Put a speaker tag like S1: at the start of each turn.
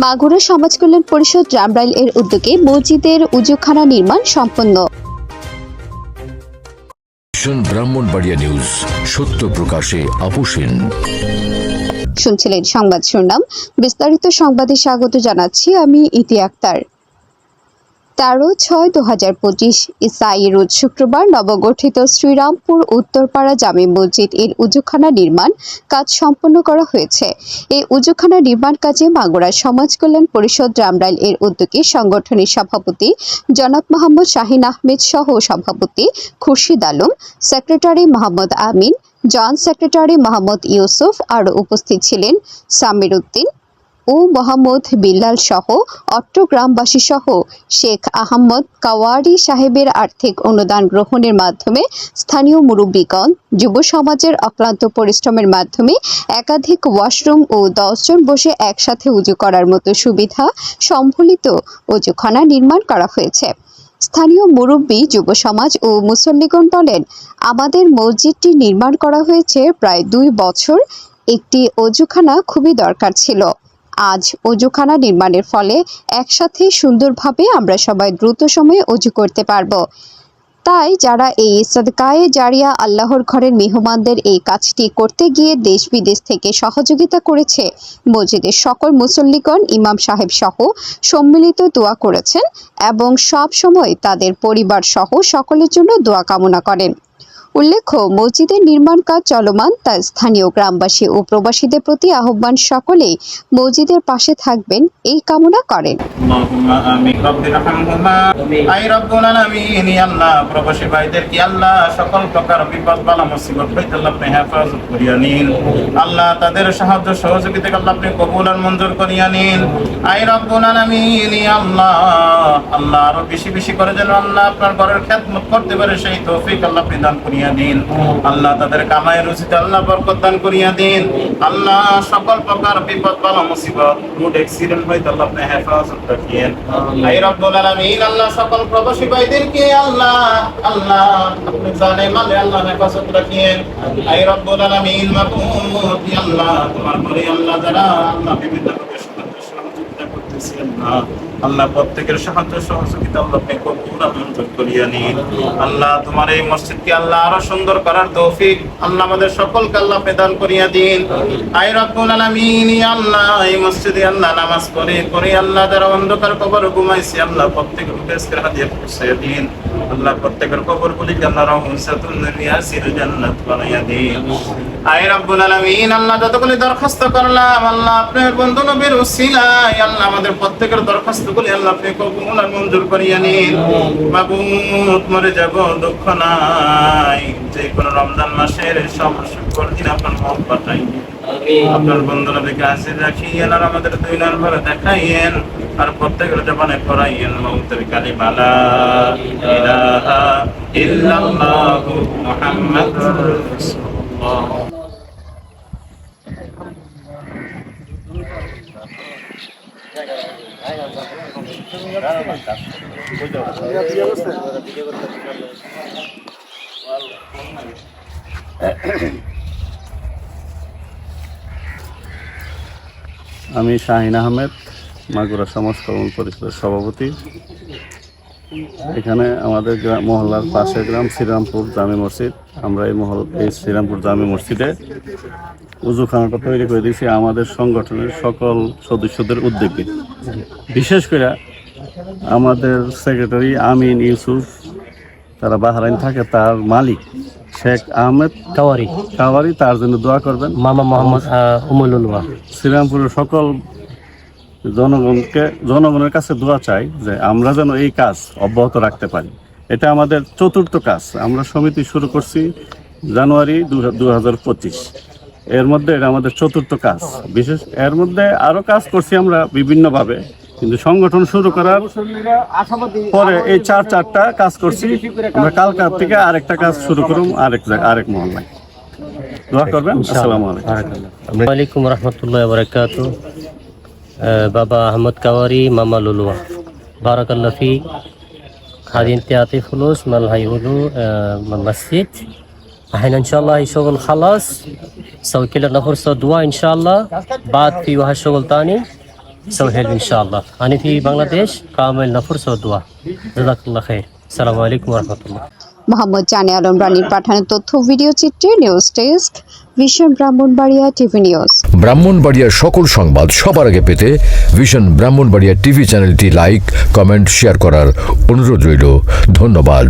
S1: মাগুরা সমাজ কল্যাণ পরিষদ রামরাইল এর উদ্যোগে মসজিদের উজুখানা নির্মাণ সম্পন্ন।
S2: ব্রাহ্মণবাড়িয়া নিউজ সত্য প্রকাশে আপোষহীন
S1: শুনছিলেন সংবাদ শুনলাম বিস্তারিত সংবাদে স্বাগত জানাচ্ছি আমি ইতি আক্তার। তেরো ছয় দু হাজার পঁচিশ ইসাই রোজ শুক্রবার নবগঠিত শ্রীরামপুর উত্তরপাড়া জামে মসজিদ এর উজুখানা নির্মাণ কাজ সম্পন্ন করা হয়েছে। এই উজুখানা নির্মাণ কাজে মাগুরা সমাজ কল্যাণ পরিষদ রামরাইল এর উদ্যোগে সংগঠনের সভাপতি জনাব মোহাম্মদ শাহিন আহমেদ সহ সভাপতি Khurshid Alam, secretary Mohammad Amin, joint secretary Mohammad Yusuf, আরও উপস্থিত ছিলেন সামির উদ্দিন ও মোহাম্মদ বিল্লাল সহ অট্ট গ্রামবাসী সহ শেখ আহমদ কাওয়ারি সাহেবের আর্থিক অনুদান গ্রহণের মাধ্যমে স্থানীয় মুরব্বীগণ, যুব সমাজের অক্লান্ত পরিশ্রমের মাধ্যমে একাধিক ওয়াশরুম ও দশজন বসে একসাথে উজু করার মতো সুবিধা সম্বলিত অজুখানা নির্মাণ করা হয়েছে। স্থানীয় মুরব্বী যুব সমাজ ও মুসল্লিগণ বলেন, আমাদের মসজিদটি নির্মাণ করা হয়েছে প্রায় দুই বছর। একটি অজুখানা খুবই দরকার ছিল। আজ অজুখানা নির্মাণের ফলে একসাথে সুন্দরভাবে আমরা সবাই দ্রুত সময়ে অজু করতে পারব। তাই যারা এই সদকায়ে জারিয়া আল্লাহর ঘরের মেহমানদের এই কাজটি করতে গিয়ে দেশ বিদেশ থেকে সহযোগিতা করেছে, মসজিদের সকল মুসল্লিগণ, ইমাম সাহেব সহ সম্মিলিত দোয়া করেছেন এবং সব সময় তাদের পরিবার সহ সকলের জন্য দোয়া কামনা করেন। উল্লেখ্য, মসজিদের নির্মাণ কাজ চলমান তা স্থানীয় গ্রামবাসী ও প্রবাসীদের প্রতি আহ্বান সকলে মসজিদের পাশে থাকবেন, এই কামনা করেন।
S3: আল্লাহ। আরও বেশি বেশি করে যেন আল্লাহ আপনার ঘরের খেদমত করতে পারে, সেই তৌফিক আল্লাহ প্রদান করি দিন। আল্লাহ তাদের কামাই রুচিতে আল্লাহ বরকত দান করিয়া দিন। আল্লাহ সকল প্রকার বিপদ, বালা, মুসিবত রোড অ্যাক্সিডেন্ট হইতে আল্লাহ আপনি হেফাজত রাখিয়েন। আই রব্বুল আলামিন, আল্লাহ সকল প্রবাসী ভাইদেরকে আল্লাহ আল্লাহ আপনি জানে মালে আল্লাহ হেফাজত রাখিয়েন। আই রব্বুল আলামিন ইয়া আল্লাহ, তোমার ঘরে আল্লাহ যারা আল্লাহ বিভিন্ন সহযোগিতা করতেছি আল্লাহ প্রত্যেকের সাহায্য সহযোগিতা আল্লাহ মঞ্জুর করিয়া নিন। আল্লাহ তোমার এই মসজিদকে আল্লাহ আরও সুন্দর করার তৌফিক আল্লাহ আমাদের সকলকে আল্লাহ প্রদান করিয়া দিন। আই রব্বুল আলামিন আল্লাহ, এই মসজিদে আল্লাহ নামাজ পড়ে পড়ে আল্লাহ যারা অন্ধকার কবর ঘুমাইছে, আল্লাহ প্রত্যেকের উপেস্কের হাদিয়া পৌঁছে দিন। আল্লাহ প্রত্যেকের কবর গুলি আল্লাহ রহমতুল নিয়াসির জান্নাত বানাইয়া দিন। আই রব্বুল আলামিন আল্লাহ যতগুলি দরখাস্ত করলাম আল্লাহ আপনার বন্ধু নবীর উসিলায় আল্লাহ আমাদের প্রত্যেকের দরখাস্তগুলি আল্লাহ আপনি কবুল আর মঞ্জুর করিয়া নিন। মাবুদ মরে যাব দুঃখ নাই। যে কোন রমজান মাসের সমস্যা দিন আপনার পাঠাই। আপনার বন্ধু নবীকে হাসির রাখিয়েন আর আমাদের দুই নার ভরে দেখাইয়েন আর প্রত্যেকের জবানে পড়াইয়েন মৌতের কালিমালা ইলাহা ইল্লাল্লাহু মুহাম্মাদুর রাসূলুল্লাহ।
S4: আমি শাহিন আহমেদ, মাগুরা সমাজ কল্যাণ পরিষদের সভাপতি। এখানে আমাদের গ্রাম মহল্লার পাশের গ্রাম শ্রীরামপুর জামে মসজিদ। আমরা এই মহল এই শ্রীরামপুর জামে মসজিদে উজুখানাটা তৈরি করে দিয়েছি। আমাদের সংগঠনের সকল সদস্যদের উদ্যোগে। বিশেষ করে আমাদের সেক্রেটারি আমিন ইউসুফ তারা বাহারাইন থাকে তার মালিক শেখ আহমেদ
S5: কাওয়ারি।
S4: কাওয়ারি তার জন্য দোয়া করবেন।
S5: মামা মোহাম্মদ
S4: শ্রীরামপুরের সকল জনগণকে জনগণের কাছে দোয়া চাই যে আমরা যেন এই কাজ অব্যাহত রাখতে পারি। এটা আমাদের চতুর্থ কাজ। আমরা সমিতি শুরু করছি জানুয়ারি দু হাজার পঁচিশ। এর মধ্যে এটা আমাদের চতুর্থ কাজ। বিশেষ এর মধ্যে আরও কাজ করছি আমরা বিভিন্নভাবে। কিন্তু সংগঠন শুরু করার পরে এই চার চারটা কাজ করছি। আমরা কালকার থেকে আরেকটা কাজ শুরু করুম আরেক আরেক মহল্লায়। দোয়া
S5: রহমতুল্লাহ বরকাত বাবা আহমদ কাওয়ারি মামা লুলুয়া। বারাকাল্লাফি খাদিন তেয়াতে ফুলুস মালহাই উলু মসজিদ। من المسجد الحين ان شاء الله الشغل خلاص سوي كل فرصة دعاء ان شاء الله بعد في واحد شغل تاني سو هيلب ان شاء الله انا في بنغلاديش كامل نفر سو دعاء جزاك الله خير السلام عليكم ورحمه الله
S1: মোহাম্মদ জানে আলম রানীর পাঠানো তথ্য ও ভিডিও চিত্রে news desk vision Brahmanbaria TV news
S2: ব্রাহ্মণবাড়িয়ার সকল সংবাদ সবার আগে পেতে ভিশন ব্রাহ্মণবাড়িয়া টিভি চ্যানেলটি লাইক কমেন্ট শেয়ার করার অনুরোধ রইল ধন্যবাদ